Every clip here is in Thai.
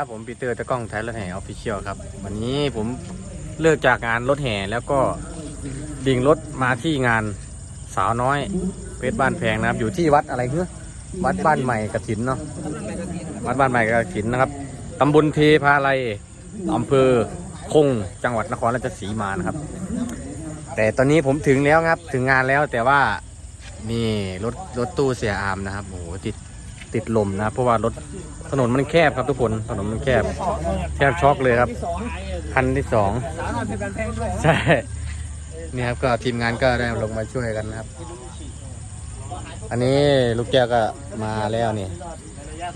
ครับผมปีเตอร์ตะกล้องไทยรถแห่ออฟฟิเชียลครับ วันนี้ผมเลิกจากงานรถแห่แล้วก็ดิ่งรถมาที่งานสาวน้อยเพชรบ้านแพงนะครับ อยู่ที่วัดอะไรเพื่อวัดบ้านใหม่กระถินเนาะวัดบ้านใหม่กระถินนะครับตำบลเทพาลัยอำเภอคงจังหวัดนครราชสีมานะครับ แต่ตอนนี้ผมถึงแล้วครับถึงงานแล้วแต่ว่านี่รถรถตู้เสียอามนะครับโอ้โหติด ติดลมนะครับเพราะว่ารถถนนมันแคบครับทุกคนถนนมันแคบแทบช็อกเลยครับคันที่สองใช่นี่ครับก็ทีมงานก็ได้ลงมาช่วยกันนะครับ อันนี้ลูกแก้วก็มาแล้วนี่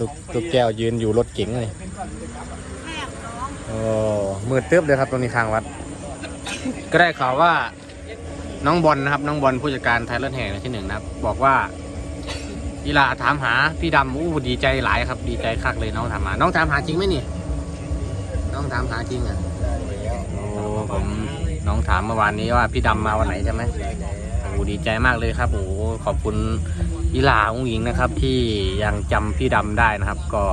ลูกลูกแก้วยืนอยู่รถเก๋งเลยโอ้มืดตึ๊บเลยครับตรงนี้ทางวัด ก็ได้ข่าวว่าน้องบอลนะครับ น้องบอลผู้จัดการไทยรถแห่ที่หนึ่งนะครับ บอกว่า อีหลาถามหาพี่ดำอู้ดีใจหลายครับ ดีใจคักเลยน้องถามหา น้องถามหาจริงไหมนี่น้องถามหาจริงอะโอ้ผมน้องถามเมื่อวานนี้ว่าพี่ดำมาวันไหนใช่ไหมโอ้ดีใจมากเลยครับโอ้ขอบคุณอีลาองหญิงนะครับ ที่ยังจำพี่ดำได้นะครับ ก็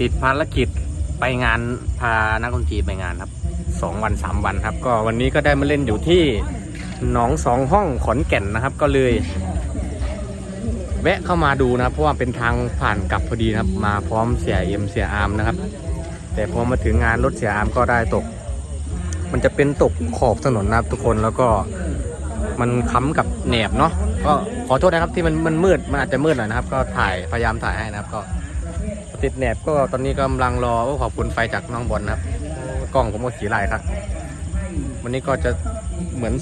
ติดภารกิจไปงานพานักดนตรีไปงานครับสองวันสามวันครับ ก็วันนี้ก็ได้มาเล่นอยู่ที่หนองสองห้องขอนแก่นนะครับ ก็เลย แวะเข้ามาดูนะครับ เพราะว่าเป็นทางผ่านกลับพอดีนะครับ มาพร้อมเสียเอ็มเสียอาร์มนะครับ แต่พอมาถึงงานรถเสียอาร์มก็ได้ตก มันจะเป็นตกขอบถนนนะครับทุกคนแล้วก็มันค้ำกับแหนบเนาะก็ขอโทษนะครับที่มันมันมืดมันอาจจะมืดหน่อยนะครับ ก็ถ่ายพยายามถ่ายให้นะครับ ก็ติดแหนบก็ตอนนี้กำลังรอขอบคุณไฟจากน้องบอลนะครับกล้องผมก็ขี่ไล่ครับ วันนี้ก็จะเหมือน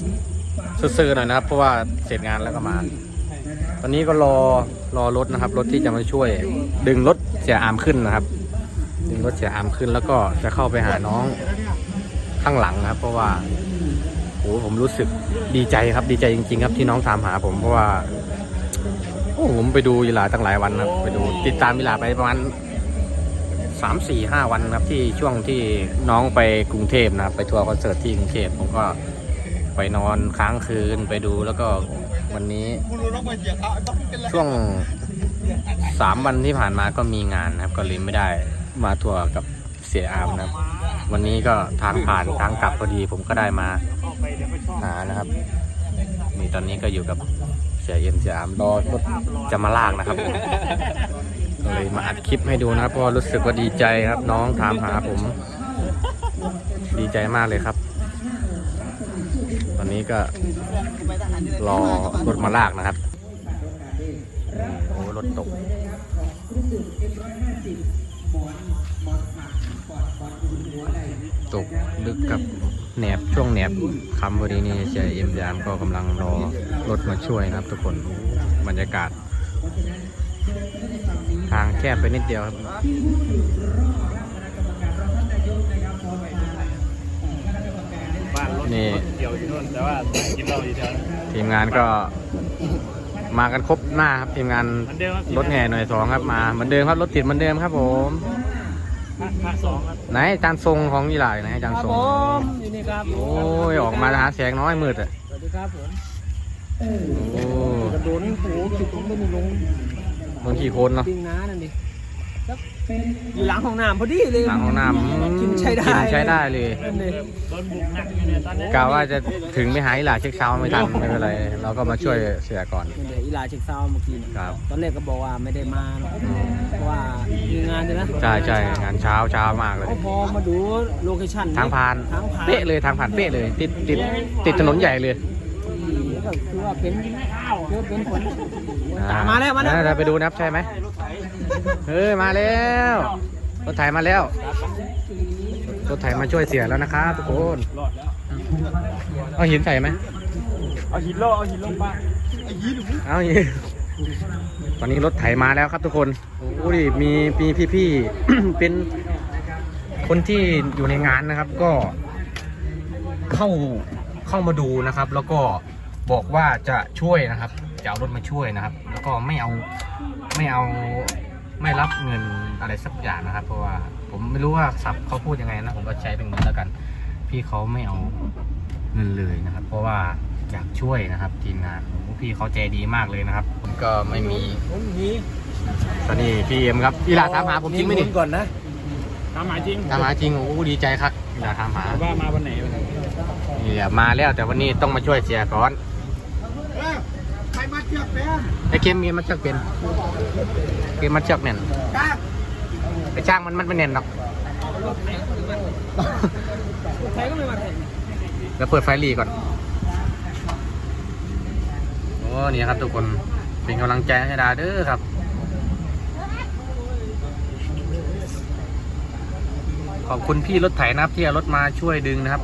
ซื่อๆหน่อยนะครับ เพราะว่าเสร็จงานแล้วก็มา ตอนนี้ก็รอรอรถนะครับ รถที่จะมาช่วย ดึงรถเสียอามขึ้นนะครับ ดึงรถเสียอามขึ้นแล้วก็จะเข้าไปหาน้องข้างหลังนะครับ เพราะว่าโอ้ผมรู้สึกดีใจครับดีใจจริง ๆ ครับที่น้องถามหาผมเพราะว่าโอ้ผมไปดูยีหลาตั้งหลายวันครับ ไปดูติดตามยีลาไปประมาณสามสี่ห้าวันครับที่ช่วงที่น้องไปกรุงเทพนะครับ ไปทัวร์คอนเสิร์ตที่กรุงเทพผมก็ไปนอนค้างคืนไปดูแล้วก็ วันนี้ช่วงสามวันที่ผ่านมาก็มีงานนะครับ ก็เลยไม่ได้มาทัวร์กับเสียอามนะครับ วันนี้ก็ทางผ่านทางกลับพอดีผมก็ได้มาหานะครับนี่ตอนนี้ก็อยู่กับเสียเอ็มเสียอามรอรถจะมาลากนะครับผมก็เลยมาอัดคลิปให้ดูนะครับเพราะว่ารู้สึกว่าดีใจครับ น้องถามหาผม ดีใจมากเลยครับ ตอนนี้ก็รอรถมาลากนะครับโอ้รถตกตกลึกกับแหนบช่วงแหนบคำพอดีนี่เสียเอ็มยามก็กำลังรอรถมาช่วยนะครับ ทุกคนบรรยากาศ ทางแคบไปนิดเดียวครับ นรถนี่รถเกี่ยวอยู่นู่นแต่ว่ากินเหล้าอยู่แถวนั้นทีมงานก็มากันครบหน้าครับทีมงานเหมือนเดิมครับรถแห่หน่วยสองครับมาเหมือนเดิมครับรถติดเหมือนเดิมครับ ผม ภาคภาคสองครับไหนอาจารย์ทรงของยี่หร่ายไหนอาจารย์ทรงอยู่นี่ครับโอ้ยออกมาหาแสงน้อยมืดอะสวัสดีครับผมโอ้กระโดดโอ้จุดผมไม่มีลงโดนขี่โคนเนาะปิ้งน้านั่นดิ อยู่หลังห้องน้ำพอดีเลย หลังห้องน้ำกินใช้ได้ กินใช้ได้เลยนั่นเลยโดนบุกหนักอยู่เนี่ยตอนนี้กะว่าจะถึงไม่หายี่หร่าเช็คเช้าไม่ทันไม่เป็นไร เราก็มาช่วยเสียก่อน นั่นเลยอีลาเช็คซาวด์เมื่อกี้นะครับ ตอนแรกก็บอกว่าไม่ได้มาเนอะอืมเพราะว่ามีงานใช่ไหมใช่ใช่งานเช้าเช้ามากเลยเขาพอมาดูโลเคชั่นทางผ่าน ทางผ่านเป๊ะเลยทางผ่านเป๊ะเลย ติดติดติดถนนใหญ่เลยที่ ก็คือว่าเป็นคือเป็นผลอ่ตามมาแล้วมาแล้วเดี๋ยไปดูนะครับใช่ไหมเฮ้ยมาแล้วรถไถมาแล้วรถไถมาช่วยเสียแล้วนะครับทุกคนรอดแล้วเอาหินใส่ไหมเอาหินโลเอาหินลงไปไอ้หินเอาหินตอนนี้รถไถมาแล้วครับทุกคนโอ้ดิมีมีพี่ๆ เป็นคนที่อยู่ในงานนะครับก็เข้าเข้ามาดูนะครับ แล้วก็ บอกว่าจะช่วยนะครับจะเอารถมาช่วยนะครับ แล้วก็ไม่เอาไม่เอาไม่รับเงินอะไรสักอย่างนะครับ เพราะว่าผมไม่รู้ว่าศัพท์เขาพูดยังไงนะผมก็ใช้เป็นเงินแล้วกัน พี่เขาไม่เอาเงินเลยนะครับ เพราะว่าอยากช่วยนะครับทีมงานโอ้โหพี่เขาใจดีมากเลยนะครับผมก็ไม่มีผมนี้ตอนนี้พี่เอ็มครับอีหลาถามหาผมจริงไหมนี่ก่อนนะตามหมายจริงตามหาจริงโอ้ดีใจครับอยากถามหาว่ามาวันไหน นี่แหละมาแล้วแต่วันนี้ต้องมาช่วยเสียก่อนใครมา เชือกแฟนไอ้เกมเกมมันเชือกเป็นเกมมันเชือกแน่นจ้าไอ้ช่างมันมันไม่แน่นหรอกใครก็ไม่มาเห็นแล้วเปิดไฟรีก่อน โอ้นี่ครับทุกคน เป็นกำลังใจให้ดาเด้อครับขอบคุณพี่รถไถนะครับที่เอารถมาช่วยดึงนะครับ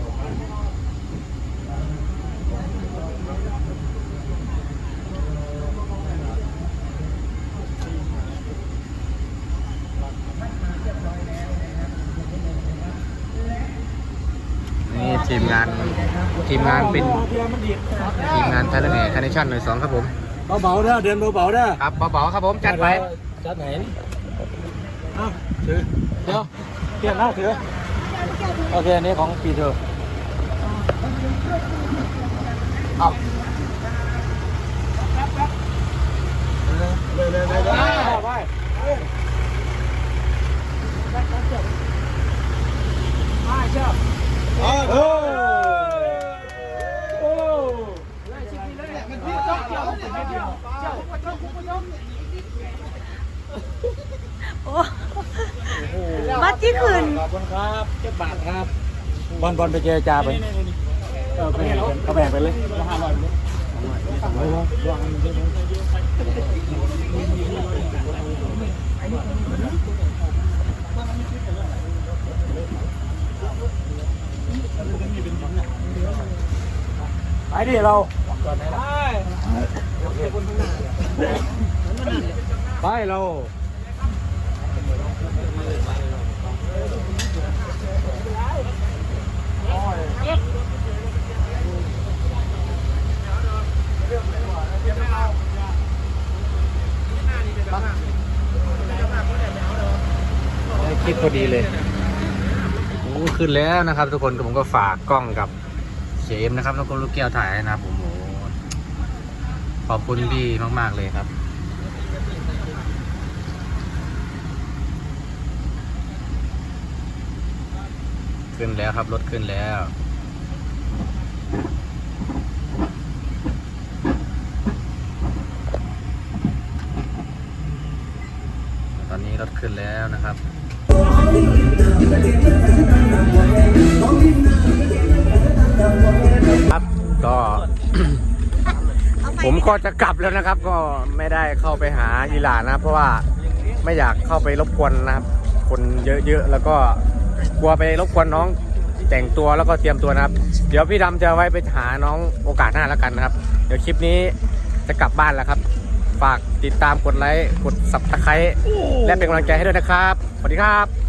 นี่ ทีมงานทีมงานเป็นทีมงานไทยแลนด์คาร์เนชั่นหน่วยสองครับผมเบาๆเด้อเดินเบาๆเด้อครับเบาๆครับผมจัดไปจัดไหนอ้าวถือเดี๋ยวเทียนหน้าถือโอเคอันนี้ของปีเธอเอาเลยเลยเลยไปไปเชื่อโอ้โอ้มันพี่ต้องเกี่ยวมันไม่เดียวเจ้าคุณต้องคุณต้อง โอ้มัดที่คืนขอบคุณครับเจ็ดบาทครับบอลบอลไปเจรจาไปเออไปเขาแบ่งไปเลยห้าร้อยเลยไปดิเราไปเรา ได้คลิปพอดีเลยโอ้ขึ้นแล้วนะครับ ทุกคนผมก็ฝากกล้องกับเชมนะครับแล้วก็ลูกแก้วถ่ายนะครับผมโอ้ขอบคุณพี่มาก ๆ เลยครับขึ้นแล้วครับ รถขึ้นแล้ว ตอนนี้รถขึ้นแล้วนะครับ ก็จะกลับแล้วนะครับ ก็ไม่ได้เข้าไปหาอีหลานนะ เพราะว่าไม่อยากเข้าไปรบกวนนะครับ คนเยอะๆแล้วก็กลัวไปรบกวนน้องแต่งตัวแล้วก็เตรียมตัวนะครับ เดี๋ยวพี่ดำจะไว้ไปหาน้องโอกาสหน้าแล้วกันนะครับ เดี๋ยวคลิปนี้จะกลับบ้านแล้วครับ ฝากติดตามกดไลค์กดสับตะไคร้และเป็นกำลังใจให้ด้วยนะครับสวัสดีครับ